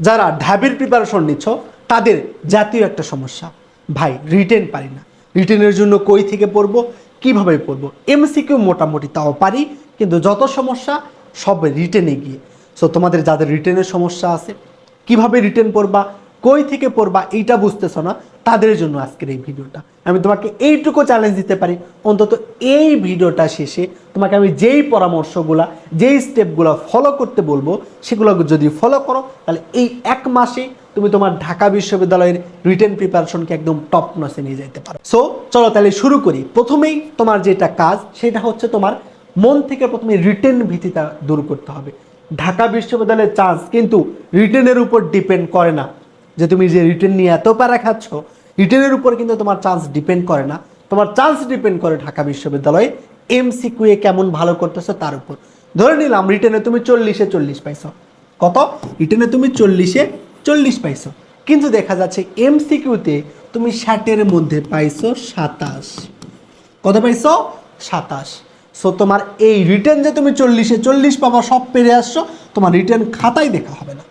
যারা ঢাবির প্রিপারেশন নিচ্ছ, তাদের জাতীয় একটা সমস্যা। ভাই রিটেন পারি না। রিটেনের জন্য কই থেকে পড়ব? কীভাবে পড়ব? এমসিকিউ মোটামুটি তাও পারি, কিন্তু যত সমস্যা, সব রিটেনে গিয়ে। সো তোমাদের যাদের রিটেনের সমস্যা আছে, কীভাবে রিটেন পড়বা, কই থেকে পড়বা, এইটা বুঝতেছ না। তাদের জন্য আজকের এই ভিডিওটা। আমি তোমাকে এইটুকু চ্যালেঞ্জ দিতে পারি। অন্তত এই ভিডিওটা শেষে তোমাকে আমি যেই পরামর্শগুলা, যেই স্টেপগুলো ফলো করতে বলব সেগুলো যদি ফলো করো, তাহলে এই এক মাসে তুমি তোমার ঢাকা বিশ্ববিদ্যালয়ের রিটেন প্রিপারেশনকে একদম টপ নসে নিয়ে যেতে পারো। সো চলো তাহলে শুরু করি। প্রথমেই তোমার যেটা কাজ, সেটা হচ্ছে তোমার মন থেকে প্রথমে রিটেন ভীতিটা দূর করতে হবে। ঢাকা বিশ্ববিদ্যালয়ের চান্স কিন্তু রিটেনের উপর ডিপেন্ড করে না। যে তুমি যে রিটেন নিয়ে এত প্যারা খাচ্ছ রিটেনের উপর কিন্তু তোমার চান্স ডিপেন্ড করে না। তোমার চান্স ডিপেন্ড করে ঢাকা বিশ্ববিদ্যালয়ে এমসিকিউয়ে কেমন ভালো করতেছো তার উপর। ধরে নিলাম রিটেনে তুমি চল্লিশে চল্লিশ পাইছো। কত? রিটেনে তুমি চল্লিশে চল্লিশ পাইছো। কিন্তু দেখা যাচ্ছে এমসিকিউতে তুমি ষাটের মধ্যে পাইছো সাতাশ। কত পাইছো? সাতাশ। সো তোমার এই রিটেন যে তুমি চল্লিশে চল্লিশ পাবা, সব পেরে আসছো। তোমার রিটেন খাতাই দেখা হবে না।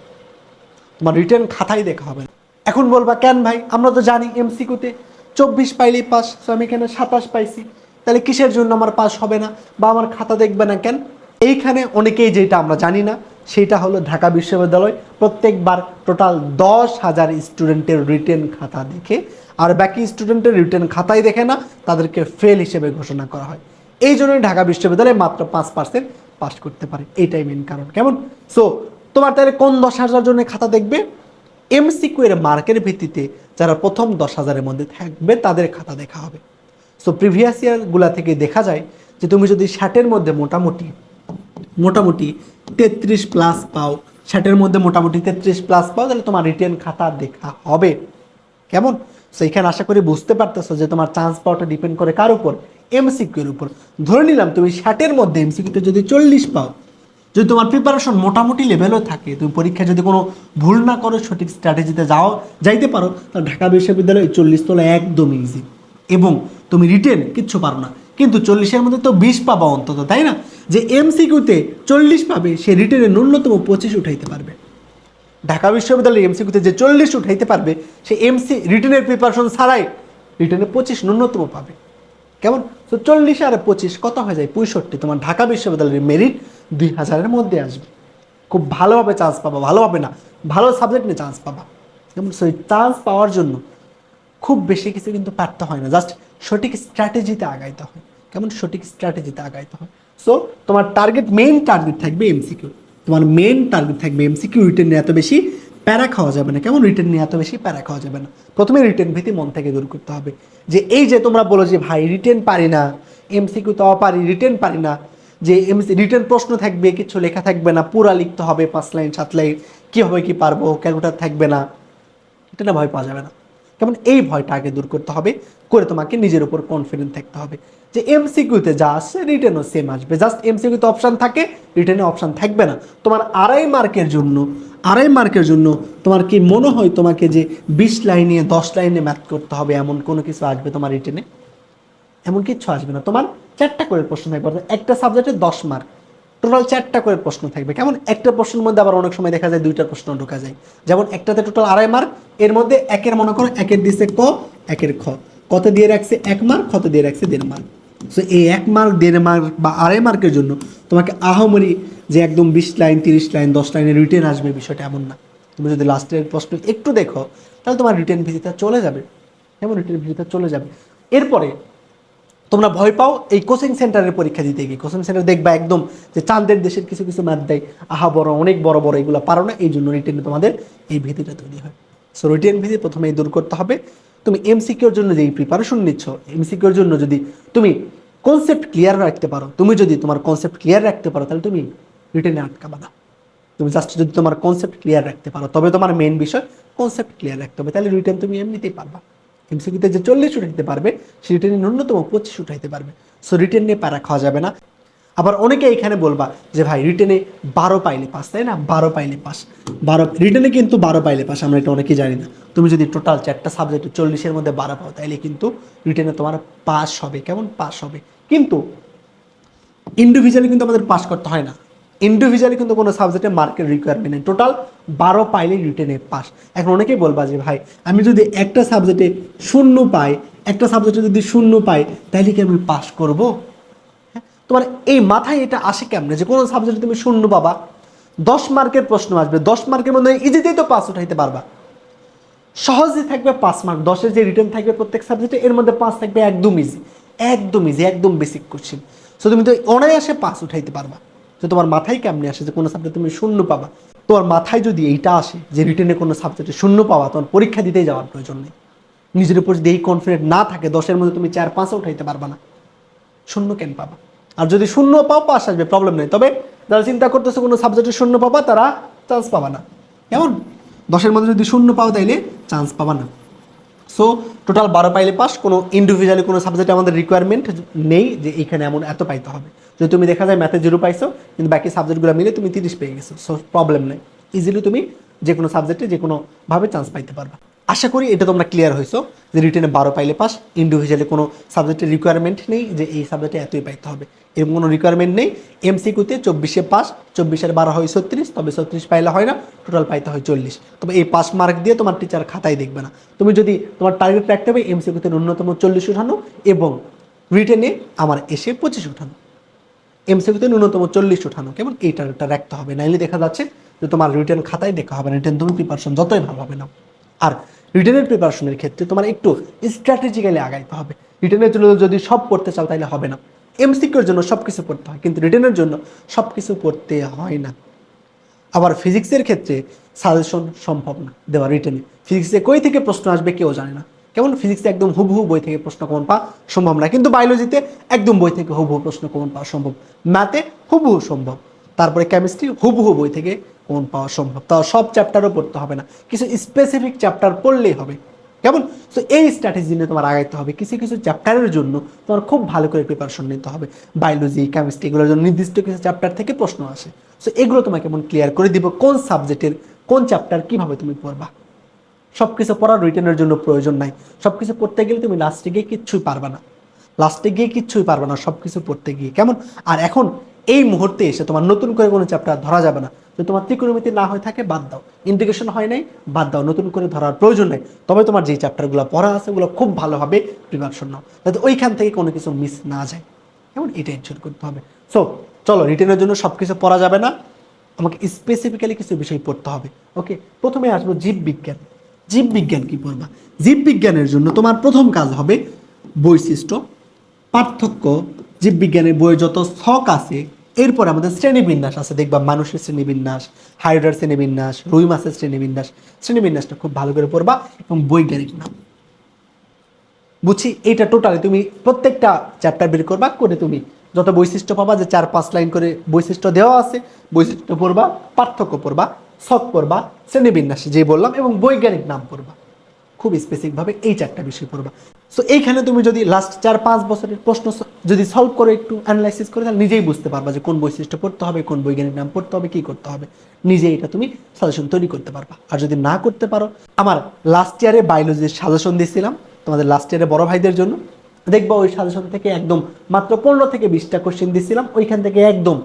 তোমার রিটার্ন খাতাই দেখা হবে না। এখন বলবা, কেন ভাই? আমরা তো জানি এমসিকিউতে চব্বিশ পাইলেই পাস, তো আমি এখানে সাতাশ পাইছি। তাহলে কিসের জন্য আমার পাস হবে না? বা আমার খাতা দেখবে না কেন? এইখানে অনেকেই যেটা আমরা জানি না, সেটা হলো ঢাকা বিশ্ববিদ্যালয় প্রত্যেকবার টোটাল দশ হাজার স্টুডেন্টের রিটেন খাতা দেখে, আর বাকি স্টুডেন্টের রিটেন খাতাই দেখে না, তাদেরকে ফেল হিসেবে ঘোষণা করা হয়। এই জন্যই ঢাকা বিশ্ববিদ্যালয়ে মাত্র পাঁচ পার্সেন্ট পাস করতে পারে। এইটাই মেন কারণ। কেমন? সো তোমার তাহলে কোন দশ হাজার জনের খাতা দেখবে? এমসিকিউ এর মার্কের ভিত্তিতে যারা প্রথম দশ হাজারের মধ্যে থাকবে, তাদের খাতা দেখা হবে। সো প্রিভিয়াস ইয়ারগুলা থেকে দেখা যায় যে তুমি যদি ষাটের মধ্যে মোটামুটি মোটামুটি তেত্রিশ প্লাস পাও, ষাটের মধ্যে মোটামুটি তেত্রিশ প্লাস পাও, তাহলে তোমার রিটার্ন খাতা দেখা হবে। কেমন? সো এখানে আশা করি বুঝতে পারতেছো যে তোমার চান্স পাওয়াটা ডিপেন্ড করে কার উপর? এমসিকিউ এর উপর। ধরে নিলাম তুমি ষাটের মধ্যে এমসিকিউতে যদি চল্লিশ পাও যদি তোমার প্রিপারেশন মোটামুটি লেভেলও থাকে, তুমি পরীক্ষায় যদি কোনো ভুল না করো, সঠিক স্ট্র্যাটেজিতে যাও, যাইতে পারো, তাহলে ঢাকা বিশ্ববিদ্যালয় চল্লিশ তোলা একদম ইজি এবং তুমি রিটেন কিচ্ছু পারো না। কিন্তু চল্লিশের মধ্যে তো বিশ পাবা অন্তত, তাই না? যে এমসিকিউতে চল্লিশ পাবে, সে রিটেনে ন্যূনতম পঁচিশ উঠাইতে পারবে। ঢাকা বিশ্ববিদ্যালয়ের এমসিকিউতে যে চল্লিশ উঠাইতে পারবে, সে এমসি রিটেনের প্রিপারেশন ছাড়াই রিটেনে পঁচিশ ন্যূনতম পাবে। কেমন? তো চল্লিশ আর পঁচিশ, কত হয়ে যায়? পঁয়ষট্টি, তোমার ঢাকা বিশ্ববিদ্যালয়ের মেরিট দুই হাজারের মধ্যে আসবে। খুব ভালোভাবে চান্স পাবা, ভালোভাবে না, ভালো সাবজেক্ট নিয়ে চান্স পাবা। কেমন? সেই চান্স পাওয়ার জন্য খুব বেশি কিছু কিন্তু পারতে হয় না জাস্ট সঠিক স্ট্র্যাটেজিতে আগাইতে হয়। কেমন? সঠিক স্ট্র্যাটেজিতে আগাইতে হয়। সো তোমার টার্গেট মেইন টার্গেট থাকবে এমসিকিউ তোমার মেইন টার্গেট থাকবে এমসিকিউ রিটেন এত বেশি। প্যারা খাওয়া যাবে না। কেমন রিটেন নিয়ে? এত বেশি প্যারা খাওয়া যাবে না। প্রথমে রিটেন ভীতি মন থেকে দূর করতে হবে। যে এই যে তোমরা বলো যে, ভাই রিটেন পারি না। এমসিকিউ তো পারি রিটেন পারি না। যে এমসি রিটার্ন প্রশ্ন থাকবে, কিছু লেখা থাকবে না। পুরা লিখতে হবে পাঁচ লাইন, সাত লাইন। কীভাবে কি পারব? ক্যালকুলেটার থাকবে না। এটা না ভয় পাওয়া যাবে না। কেমন এই ভয়টা আগে দূর করতে হবে, করে তোমাকে নিজের উপর কনফিডেন্ট থাকতে হবে। যে এমসিকিউতে যা আসছে রিটেনও সেম আসবে। জাস্ট এমসিকিউতে অপশান থাকে রিটেনে অপশান থাকবে না। তোমার আড়াই মার্কের জন্য, আড়াই মার্কের জন্য তোমার কি মনে হয় তোমাকে যে বিশ লাইনে, দশ লাইনে ম্যাথ করতে হবে, এমন কোনো কিছু আসবে তোমার রিটেনে এমন কিচ্ছু আসবে না। তোমার চারটা করে প্রশ্ন থাকবে একটা সাবজেক্টে দশ মার্ক টোটাল চারটা করে প্রশ্ন থাকবে। কেমন? একটা প্রশ্নের মধ্যে আবার অনেক সময় দেখা যায় দুইটা প্রশ্ন ঢোকা যায়। যেমন, একটাতে টোটাল আড়াই মার্ক এর মধ্যে একের মনে করো, একের দিছে ক, একের খ। কত দিয়ে রাখছে এক মার্ক কত দিয়ে রাখছে দেড় মার্ক সো এই এক মার্ক দেড় মার্ক বা আড়াই মার্কের জন্য তোমাকে আহমরি যে একদম বিশ লাইন, তিরিশ লাইন, দশ লাইনের রিটেন আসবে বিষয়টা এমন না। তুমি যদি লাস্টের প্রশ্ন একটু দেখো, তাহলে তোমার রিটেন ভিজিটা চলে যাবে। যেমন রিটেন ভিজিটা চলে যাবে। এরপরে তোমরা ভয় পাও, এই কোচিং সেন্টারের পরীক্ষা দিতে গিয়ে। কোচিং সেন্টার দেখবা একদম যে চাঁদের দেশের কিছু কিছু ম্যাথ দেয়, আহা, বড়, অনেক বড় বড়, এগুলো পারো না। এই জন্য রিটেনে তোমাদের এই ভীতিটা তৈরি হয়। সো রিটেন ভীতি প্রথমে দূর করতে হবে। তুমি এমসিকিউর জন্য যেই প্রিপারেশন নিচ্ছ এমসিকিউর জন্য যদি তুমি কনসেপ্ট ক্লিয়ার রাখতে পারো, তুমি যদি তোমার কনসেপ্ট ক্লিয়ার রাখতে পারো, তাহলে তুমি রিটেনে আটকাবা না। তুমি জাস্ট যদি তোমার কনসেপ্ট ক্লিয়ার রাখতে পারো, তবে তোমার মেন বিষয় কনসেপ্ট ক্লিয়ার রাখতে হবে, তাহলে রিটেন তুমি এমনিতেই পারবা। এমসিকিউতে যে চল্লিশ উঠাইতে পারবে, সে রিটেনে ন্যূনতম পঁচিশ উঠাইতে পারবে। সো রিটেন নিয়ে প্যারা খাওয়া যাবে না। আবার অনেকে এখানে বলবা যে, ভাই রিটেনে বারো পাইলে পাস তাই না? বারো পাইলে পাস বারো রিটেনে কিন্তু বারো পাইলে পাস আমরা এটা অনেকেই জানি না। তুমি যদি টোটাল চারটা সাবজেক্টে চল্লিশের মধ্যে বারো পাও, তাইলে কিন্তু রিটেনে তোমার পাস হবে। কেমন? পাস হবে। কিন্তু ইন্ডিভিজুয়ালি কিন্তু আমাদের পাস করতে হয় না। ইন্ডিভিজুয়ালি কিন্তু কোনো সাবজেক্টে মার্কের রিকোয়ারমেন্ট নেই। টোটাল বারো পাইলে রিটেনে পাস এখন অনেকেই বলবা যে, ভাই, আমি যদি একটা সাবজেক্টে শূন্য পাই, একটা সাবজেক্টে যদি শূন্য পাই তাহলে কি আমি পাস করব? হ্যাঁ? তোমার এই মাথায় এটা আসে কেমনে? যে কোনো সাবজেক্টে তুমি শূন্য পাবা, দশ মার্কের প্রশ্ন আসবে, দশ মার্কের মধ্যে ইজিতেই তো পাস উঠাইতে পারবা। সহজে থাকবে পাঁচ মার্ক দশের যে রিটার্ন থাকবে প্রত্যেক সাবজেক্টে এর মধ্যে পাঁচ থাকবে একদম ইজি একদম ইজি একদম বেসিক কোশ্চেন সো তুমি তো অনায়াসে পাস উঠাইতে পারবা। তো তোমার মাথায় কেমনে আসে যে কোনো সাবজেক্টে তুমি শূন্য পাবা। তোমার মাথায় যদি এইটা আসে যে রিটেনে কোনো সাবজেক্টে শূন্য পাওয়া, তোমার পরীক্ষা দিতেই যাওয়ার প্রয়োজন নেই। নিজের উপর যদি এই কনফিডেন্ট না থাকে, দশের মধ্যে তুমি চার পাঁচও উঠাইতে পারবা না। শূন্য কেন পাবা? আর যদি শূন্য পাও, পাস আসবে প্রবলেম নেই। তবে যারা চিন্তা করতেছে কোনো সাবজেক্টে শূন্য পাবা, তারা চান্স পাবা না। কেমন? দশের মধ্যে যদি শূন্য পাও, তাইলে চান্স পাবা না। সো টোটাল বারো পাইলে পাস, কোনো ইন্ডিভিজুয়ালি কোনো সাবজেক্টে আমাদের রিকোয়ারমেন্ট নেই যে এইখানে এমন এত পাইতে হবে। যদি তুমি দেখা যায় ম্যাথে জিরো পাইছো, কিন্তু বাকি সাবজেক্টগুলো মিলে তুমি তিরিশ পেয়ে গেছো সো প্রবলেম নেই। ইজিলি তুমি যে কোনো সাবজেক্টে যে কোনোভাবে চান্স পাইতে পারবা। আশা করি এটা তোমরা ক্লিয়ার হয়েছো যে রিটেনে বারো পাইলে পাস ইন্ডিভিজুয়ালি কোনো সাবজেক্টের রিকোয়ারমেন্ট নেই যে এই সাবজেক্টে এতই পাইতে হবে। এরকম কোনো রিকোয়ারমেন্ট নেই। এমসিকিউতে চব্বিশে পাস চব্বিশের বারো হয় ছত্রিশ, তবে ছত্রিশ পাইলে হয় না টোটাল পাইতে হয় চল্লিশ। তবে এই পাস মার্ক দিয়ে তোমার টিচার খাতায় দেখবে না। তুমি যদি তোমার টার্গেট রাখতে হবে এমসিকিউতে ন্যূনতম চল্লিশ উঠানো এবং রিটেনে আমার এসে পঁচিশ উঠানো। এমসিকিউতে ন্যূনতম চল্লিশ উঠানো কেমন এই টার্গেটটা রাখতে হবে। নাইলে দেখা যাচ্ছে যে তোমার রিটার্ন খাতায় দেখা হবে না রিটার্ন তুমি প্রিপারেশন যতই ভালো হবে না। আর রিটার্নের প্রিপারেশনের ক্ষেত্রে তোমার একটু স্ট্র্যাটেজিক্যালি আগাইতে হবে। রিটার্নের জন্য যদি সব পড়তে চাও তাহলে হবে না। এমসিকিউর জন্য সব কিছু পড়তে হয়, কিন্তু রিটার্নের জন্য সব কিছু পড়তে হয় না। আবার ফিজিক্সের ক্ষেত্রে সাজেশন সম্ভব না দেওয়া রিটেনে ফিজিক্সে কই থেকে প্রশ্ন আসবে কেউ জানে না। কেমন ফিজিক্সে একদম হুবহু বই থেকে প্রশ্ন কমন পাওয়া সম্ভব না, কিন্তু বায়োলজিতে একদম বই থেকে হুবহু প্রশ্ন কমন পাওয়া সম্ভব। ম্যাথে হুবহু সম্ভব। তারপরে কেমিস্ট্রি হুবহু বই থেকে কমন পাওয়া সম্ভব। তাও সব চ্যাপ্টারও পড়তে হবে না। কিছু স্পেসিফিক চ্যাপ্টার পড়লেই হবে। কেমন? তো এই স্ট্র্যাটেজি নিয়ে তোমার আগাইতে হবে। কিছু কিছু চ্যাপ্টারের জন্য তোমার খুব ভালো করে প্রিপারেশন নিতে হবে। বায়োলজি কেমিস্ট্রি এগুলোর জন্য নির্দিষ্ট কিছু চ্যাপ্টার থেকে প্রশ্ন আসে। সো এগুলো তোমাকে কেমন ক্লিয়ার করে দিব কোন সাবজেক্টের কোন চ্যাপ্টার কীভাবে তুমি পড়বা। সব কিছু পড়ার রিটেনের জন্য প্রয়োজন নাই। সব কিছু পড়তে গেলে তুমি লাস্টে গিয়ে কিচ্ছুই পারবে না। লাস্টে গিয়ে কিচ্ছুই পারবে না সব কিছু পড়তে গিয়ে। কেমন? আর এখন এই মুহূর্তে এসে তোমার নতুন করে কোনো চ্যাপ্টার ধরা যাবে না। যদি তোমার ত্রিকোণমিতি না হয়ে থাকে, বাদ দাও। ইন্টিগ্রেশন হয় নাই, বাদ দাও। নতুন করে ধরার প্রয়োজন নেই। তবে তোমার যে চ্যাপ্টারগুলো পড়া আছে, ওগুলো খুব ভালোভাবে প্রিপারেশন নাও। যাতে ওইখান থেকে কোনো কিছু মিস না যায়। কেমন? এটা এনশোর করতে হবে। সো চলো রিটেনের জন্য সব কিছু পড়া যাবে না। আমাকে স্পেসিফিক্যালি কিছু বিষয় পড়তে হবে। ওকে প্রথমে আসব জীববিজ্ঞান। জীববিজ্ঞান কি পড়বা? জীববিজ্ঞানের জন্য তোমার প্রথম কাজ হবে বৈশিষ্ট্য, পার্থক্য। জীববিজ্ঞানের বইয়ে যত ছক আছে, এরপর আমাদের শ্রেণীবিন্যাস আছে। দেখবা মানুষের শ্রেণীবিন্যাস, হাইড্রার শ্রেণীবিন্যাস, রুই মাছের শ্রেণীবিন্যাস। শ্রেণীবিন্যাসটা খুব ভালো করে পড়বা এবং বৈজ্ঞানিক নাম। বুঝছি? এইটা টোটালি তুমি প্রত্যেকটা চ্যাপ্টার বের করবা, করে তুমি যত বৈশিষ্ট্য পাবা, যে চার পাঁচ লাইন করে বৈশিষ্ট্য দেওয়া আছে, বৈশিষ্ট্য পড়বা, পার্থক্য পড়বা। ছক পড়বা, শ্রেণীবিন্যাস যে বললাম, এবং বৈজ্ঞানিক নাম পড়বা। খুব স্পেসিফিকভাবে এই চারটা বিষয় পড়বা। সো এইখানে তুমি যদি লাস্ট চার পাঁচ বছরের প্রশ্ন যদি সলভ করে একটু অ্যানালাইসিস করে, তাহলে নিজেই বুঝতে পারবা যে কোন বৈশিষ্ট্য পড়তে হবে, কোন বৈজ্ঞানিক নাম পড়তে হবে, কি করতে হবে। নিজে এটা তুমি সাজেশন তৈরি করতে পারবা। আর যদি না করতে পারো, আমার লাস্ট ইয়ারে বায়োলজির সাজেশন দিয়েছিলাম তোমাদের লাস্ট ইয়ারে বড় ভাইদের জন্য। দেখবা ওই সাজেশন থেকে একদম মাত্র পনেরো থেকে বিশটা কোশ্চেন দিয়েছিলাম ওইখান থেকে একদম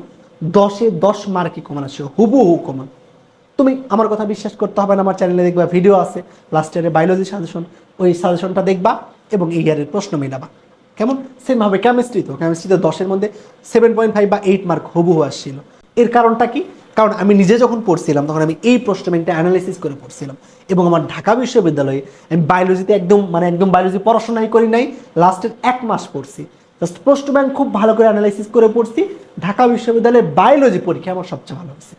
দশে দশ মার্কই কমান আসছে হুবহু কমান। তুমি আমার কথা বিশ্বাস করতে হবে না, আমার চ্যানেলে দেখবা ভিডিও আছে। লাস্ট ইয়ারে বায়োলজি সাজেশন ওই সাজেশনটা দেখবা এবং এই ইয়ারের প্রশ্ন মেলাবা। কেমন? সেমভাবে কেমিস্ট্রি তো। কেমিস্ট্রিতে দশের মধ্যে সেভেন পয়েন্ট ফাইভ বা এইট মার্ক হুবহু আসছিল। এর কারণটা কি? কারণ আমি নিজে যখন পড়ছিলাম, তখন আমি এই প্রশ্ন ব্যাংকটা অ্যানালাইসিস করে পড়ছিলাম এবং আমার ঢাকা বিশ্ববিদ্যালয়ে আমি বায়োলজিতে একদম মানে একদম বায়োলজি পড়াশোনাই করি নাই লাস্টের এক মাস পড়ছি। জাস্ট প্রশ্ন ব্যাংক খুব ভালো করে অ্যানালাইসিস করে পড়ছি। ঢাকা বিশ্ববিদ্যালয়ে বায়োলজি পরীক্ষা আমার সবচেয়ে ভালো হয়েছে।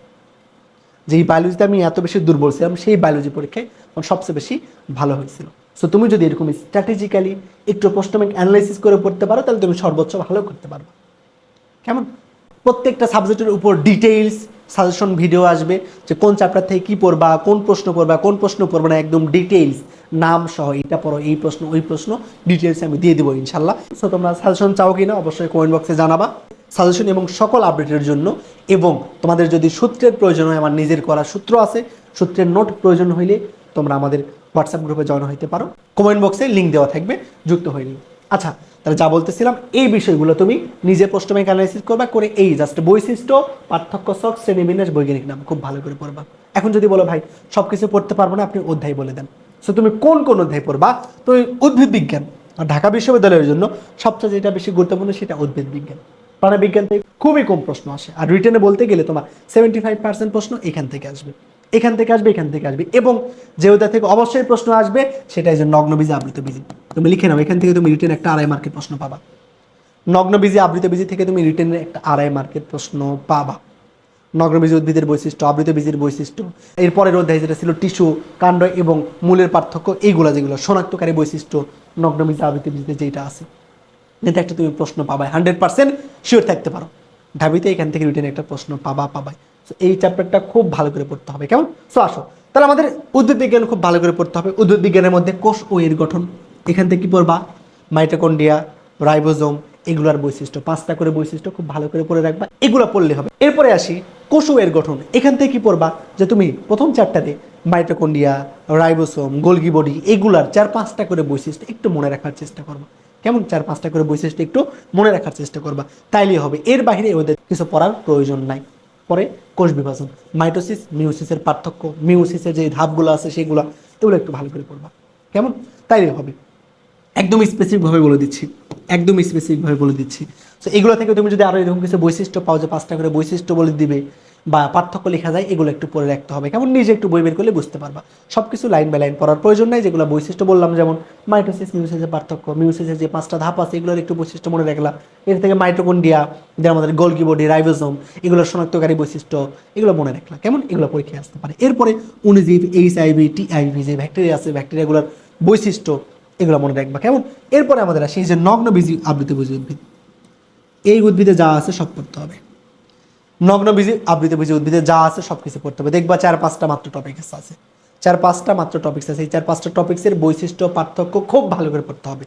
যেই বায়োলজিতে আমি এত বেশি দুর্বল ছিলাম, সেই বায়োলজি পরীক্ষায় আমার সবচেয়ে বেশি ভালো হয়েছিল। সো তুমি যদি এরকম স্ট্র্যাটেজিক্যালি একটু ব্যাংক অ্যানালাইসিস করে পড়তে পারো, তাহলে তুমি সর্বোচ্চ ভালো করতে পারবে। কেমন? প্রত্যেকটা সাবজেক্টের উপর ডিটেইলস সাজেশন ভিডিও আসবে যে কোন চ্যাপ্টার থেকে কী পড়বা, কোন প্রশ্ন পড়বা, কোন প্রশ্ন পড়বে না, একদম ডিটেইলস নাম সহ, এটা পড়ো, এই প্রশ্ন, ওই প্রশ্ন ডিটেইলস আমি দিয়ে দেবো ইনশাল্লাহ। সো তোমরা সাজেশন চাও কিনা, অবশ্যই কমেন্ট বক্সে জানাবা। সাজেশন এবং সকল আপডেটের জন্য এবং তোমাদের যদি সূত্রের প্রয়োজন হয়, আমার নিজের করা সূত্র আছে, সূত্রের নোট প্রয়োজন হইলে তোমরা আমাদের হোয়াটসঅ্যাপ গ্রুপে জয়েন হইতে পারো। কমেন্ট বক্সে লিঙ্ক দেওয়া থাকবে, যুক্ত হয়ে আচ্ছা তাহলে যা বলতেছিলাম, এই বিষয়গুলো তুমি নিজে প্রশ্ন ব্যাংক অ্যানালাইসিস করবা, করে এই জাস্ট বৈশিষ্ট্য, পার্থক্য সব শ্রেণীবিন্যাস, বৈজ্ঞানিক নাম খুব ভালো করে পড়বা। এখন যদি বলো, ভাই সব কিছু পড়তে পারব না, আপনি অধ্যায় বলে দেন। সো তুমি কোন কোন অধ্যায় পড়বা? তো ওই উদ্ভিদ বিজ্ঞান, আর ঢাকা বিশ্ববিদ্যালয়ের জন্য সবচেয়ে যেটা বেশি গুরুত্বপূর্ণ সেটা উদ্ভিদ বিজ্ঞান। প্রাণবিজ্ঞান থেকে খুবই কম প্রশ্ন আসে। আর রিটেনে বলতে গেলে তোমার সেভেন্টি ফাইভ পার্সেন্ট প্রশ্ন এখান থেকে আসবে। এখান থেকে আসবে, এখান থেকে আসবে। এবং যে ওটা থেকে অবশ্যই প্রশ্ন আসবে সেটা এই যে নগ্ন বীজে আবৃত বীজি। তুমি লিখে নাও, এখান থেকে তুমি রিটেন একটা আড়াই মার্কের প্রশ্ন পাবা। নগ্ন বীজে আবৃত বীজি থেকে তুমি রিটেনের একটা আড়াই মার্কের প্রশ্ন পাবা। নগ্নবীজ উদ্ভিদের বৈশিষ্ট্য, আবৃত বীজের বৈশিষ্ট্য। এরপরের অধ্যায় যেটা ছিল টিস্যু, কাণ্ড এবং মূলের পার্থক্য, এইগুলো যেগুলো শনাক্তকারী বৈশিষ্ট্য নগ্নবীজ আবৃত বীজে যেটা আছে। এতে একটা তুমি প্রশ্ন পাবাই হান্ড্রেড পার্সেন্ট শিওর থাকতে পারো। ঢাবিতে এখান থেকে রিটেন একটা প্রশ্ন পাবা, পাবাই। সো এই চ্যাপ্টারটা খুব ভালো করে পড়তে হবে, কেমন? সো আসো। তাহলে আমাদের উদ্ভিদ বিজ্ঞান খুব ভালো করে পড়তে হবে। উদ্ভিদ বিজ্ঞানের মধ্যে কোষ ও এর গঠন। এখান থেকে কি পড়বা? মাইটোকন্ডিয়া রাইবোজোম, এগুলার বৈশিষ্ট্য। পাঁচটা করে বৈশিষ্ট্য খুব ভালো করে পড়ে রাখবা। এগুলো পড়লে হবে। এরপরে আসি, কোষ ও এর গঠন। এখান থেকে কি পড়বা? যে তুমি প্রথম চারটাতে মাইটোকন্ডিয়া রাইবোসোম, গোলগি বডি, এগুলার চার পাঁচটা করে বৈশিষ্ট্য একটু মনে রাখার চেষ্টা করবা। কেমন চার পাঁচটা করে বৈশিষ্ট্য একটু মনে রাখার চেষ্টা করবা, তাইলেই হবে। এর বাইরে ওদের কিছু পড়ার প্রয়োজন নাই। পরে কোষ বিভাজন, মাইটোসিস, মিউসিসের পার্থক্য, মিউসিসের যে ধাপগুলো আছে সেগুলো এগুলো একটু ভালো করে পড়বা। কেমন? তাইলে হবে। একদম স্পেসিফিকভাবে বলে দিচ্ছি। একদম স্পেসিফিকভাবে বলে দিচ্ছি। তো এগুলো থেকে তুমি যদি আরও এরকম কিছু বৈশিষ্ট্য পাও যে পাঁচটা করে বৈশিষ্ট্য বলে দিবে বা পার্থক্য লেখা যায়, এগুলো একটু পড়ে রাখতে হবে। কেমন? নিজে একটু বই বের করলে বুঝতে পারবা। সব কিছু লাইন বাই লাইন পড়ার প্রয়োজন নাই, যেগুলো বৈশিষ্ট্য বললাম, যেমন মাইটোসিস, মিউসিসের পার্থক্য। মিউসিসের যে পাঁচটা ধাপ আছে, এগুলোর একটু বৈশিষ্ট্য মনে রাখলাম। এর থেকে মাইটোকন্ডিয়া যে আমাদের গোলকি বডি রাইবোজোম এগুলোর শনাক্তকারী বৈশিষ্ট্য, এগুলো মনে রাখলাম। কেমন? এগুলো পরীক্ষায় আসতে পারে। এরপরে উনিজিভ, H I V T I V যে ব্যাকটেরিয়া আছে, ব্যাকটেরিয়াগুলোর বৈশিষ্ট্য, এগুলো মনে রাখবা। কেমন? এরপরে আমাদের আসে, এই যে নগ্ন বীজি আবৃত বীজি উদ্ভিদ। এই উদ্ভিদে যা আছে সব পড়তে হবে। নগ্ন বীজি, আবৃত বীজি, উদ্ভিদে যা আছে সব কিছু পড়তে হবে। দেখবা চার পাঁচটা মাত্র টপিক্স আছে। চার পাঁচটা মাত্র টপিক্স আছে। এই চার পাঁচটা টপিক্সের বৈশিষ্ট্য, পার্থক্য খুব ভালো করে পড়তে হবে।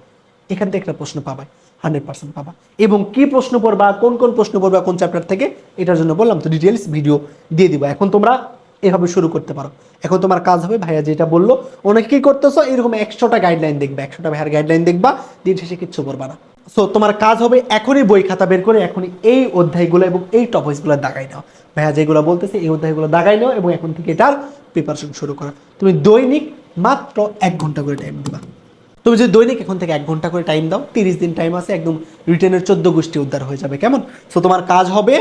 এখান থেকে একটা প্রশ্ন পাবা হান্ড্রেড পার্সেন্ট পাবা। এবং কি প্রশ্ন পড়বা, কোন কোন প্রশ্ন পড়বা, কোন চ্যাপ্টার থেকে, এটার জন্য বললাম তো ডিটেলস ভিডিও দিয়ে দিবা। এখন তোমরা এভাবে শুরু করতে পারো। এখন তোমার কাজ হবে ভাইয়া যেটা বলল, অনেকে কি করতেছো, এরকম একশোটা গাইডলাইন দেখবে। একশোটা ভাইয়ার গাইডলাইন দেখবা, দিন শেষে কিচ্ছু পড়বা না। সো তোমার কাজ হবে এখনই বই খাতা বের করে এখনই এই অধ্যায়গুলো এবং এই টপিকসগুলো দাগাই নাও। ভাইয়া যেগুলো বলতেছে এই অধ্যায়গুলো দাগাই নাও এবং এখন থেকে এটার প্রিপারেশন শুরু করো। তুমি দৈনিক মাত্র এক ঘণ্টা করে টাইম দিবা। তুমি যদি দৈনিক এখন থেকে এক ঘণ্টা করে টাইম দাও, তিরিশ দিন টাইম আছে, একদম রিটেনের চোদ্দ গোষ্ঠী উদ্ধার হয়ে যাবে। কেমন? সো তোমার কাজ হবে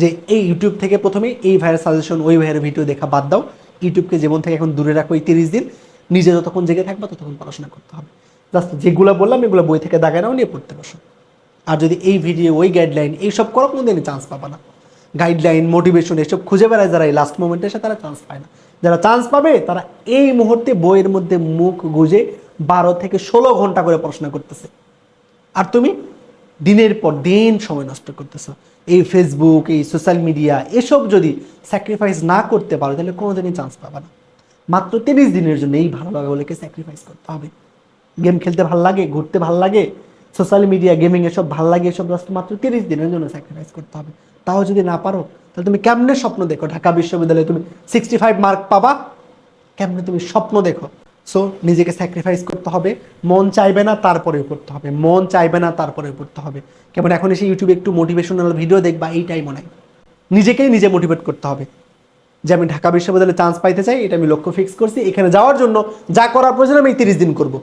যে এই ইউটিউব থেকে প্রথমে এই ভাইয়ের সাজেশন ওই ভাইয়ের ভিডিও দেখা বাদ দাও। ইউটিউবকে যেমন থেকে এখন দূরে রাখো এই তিরিশ দিন, নিজে যতক্ষণ জেগে থাকবা ততক্ষণ পড়াশোনা করতে হবে। জাস্ট যেগুলো বললাম, এগুলো বই থেকে দাগায় নাও, নিয়ে পড়তে বসো। আর যদি এই ভিডিও ওই গাইডলাইন এইসব করো, কোনোদিনই চান্স পাবা না। গাইডলাইন মোটিভেশন এসব খুঁজে বেড়ায় যারা এই লাস্ট মোমেন্টে এসে তারা চান্স পায় না। যারা চান্স পাবে, তারা এই মুহূর্তে বইয়ের মধ্যে মুখ গুজে বারো থেকে ষোলো ঘণ্টা করে পড়াশোনা করতেছে। আর তুমি দিনের পর দিন সময় নষ্ট করতেছো। এই ফেসবুক এই সোশ্যাল মিডিয়া এসব যদি স্যাক্রিফাইস না করতে পারো, তাহলে কোনোদিনই চান্স পাবে না। মাত্র তিরিশ দিনের জন্য এই ভালো লাগাগুলোকে স্যাক্রিফাইস করতে হবে। গেম খেলতে ভালো লাগে, ঘুরতে ভালো লাগে সোশ্যাল মিডিয়া গেমিং এসব ভালো লাগে, এসব জাস্ট মাত্র তিরিশ দিনের জন্য স্যাক্রিফাইস করতে হবে। তাও যদি না পারো, তাহলে তুমি কেমনে স্বপ্ন দেখো? ঢাকা বিশ্ববিদ্যালয়ে তুমি সিক্সটি ফাইভ মার্ক পাবা, কেমনে তুমি স্বপ্ন দেখো? সো নিজেকে স্যাক্রিফাইস করতে হবে, মন চাইবে না, তারপরেও করতে হবে। মন চাইবে না, তারপরেও করতে হবে। কেমন, এখন এসে ইউটিউবে একটু মোটিভেশনাল ভিডিও দেখবা, এইটাই মনে হয়। নিজেকেই নিজে মোটিভেট করতে হবে। যে আমি ঢাকা বিশ্ববিদ্যালয়ে চান্স পাইতে চাই, এটা আমি লক্ষ্য ফিক্স করছি, এখানে যাওয়ার জন্য যা করার প্রয়োজন আমি তিরিশ দিন করব।